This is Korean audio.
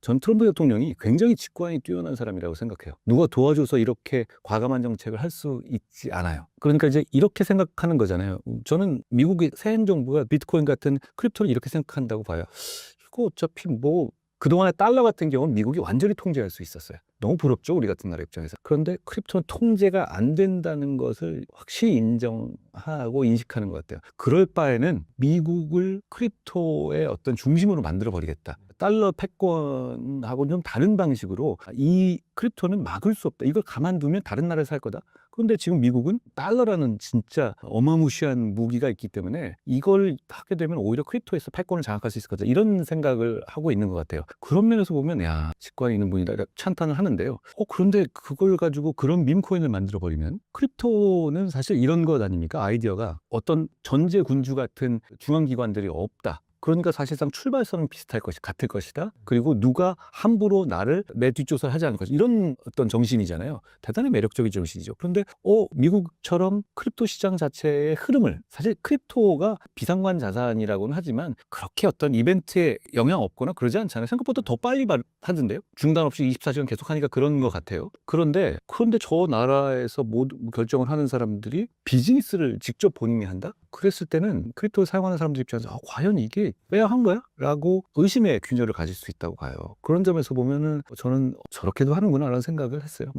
전 트럼프 대통령이 굉장히 직관이 뛰어난 사람이라고 생각해요. 누가 도와줘서 이렇게 과감한 정책을 할 수 있지 않아요. 그러니까 이제 이렇게 생각하는 거잖아요. 저는 미국의 새 행정부가 비트코인 같은 크립토를 이렇게 생각한다고 봐요. 이거 어차피 뭐 그동안의 달러 같은 경우는 미국이 완전히 통제할 수 있었어요. 너무 부럽죠, 우리 같은 나라 입장에서. 그런데 크립토는 통제가 안 된다는 것을 확실히 인정하고 인식하는 것 같아요. 그럴 바에는 미국을 크립토의 어떤 중심으로 만들어 버리겠다. 달러 패권하고는 좀 다른 방식으로 이 크립토는 막을 수 없다. 이걸 가만두면 다른 나라에서 할 거다. 그런데 지금 미국은 달러라는 진짜 어마무시한 무기가 있기 때문에 이걸 하게 되면 오히려 크립토에서 패권을 장악할 수 있을 거다. 이런 생각을 하고 있는 것 같아요. 그런 면에서 보면 야 직관이 있는 분이다 찬탄을 하는데요. 어 그런데 그걸 가지고 그런 밈코인을 만들어 버리면 크립토는 사실 이런 것 아닙니까? 아이디어가 어떤 전제 군주 같은 중앙기관들이 없다. 그러니까 사실상 출발선은 비슷할 것이 같을 것이다. 그리고 누가 함부로 나를 내 뒷조사를 하지 않을 것이다. 이런 어떤 정신이잖아요. 대단히 매력적인 정신이죠. 그런데 어 미국처럼 크립토 시장 자체의 흐름을 사실 크립토가 비상관 자산이라고는 하지만 그렇게 어떤 이벤트에 영향 없거나 그러지 않잖아요. 생각보다 더 빨리 발- 하던데요. 중단 없이 24시간 계속 하니까 그런 것 같아요. 그런데 그런데 저 나라에서 모두 결정을 하는 사람들이 비즈니스를 직접 본인이 한다? 그랬을 때는 크립토를 사용하는 사람들 입장에서 아, 과연 이게 빼야 한 거야? 라고 의심의 균열을 가질 수 있다고 봐요. 그런 점에서 보면은 저는 저렇게도 하는구나 라는 생각을 했어요. 뭐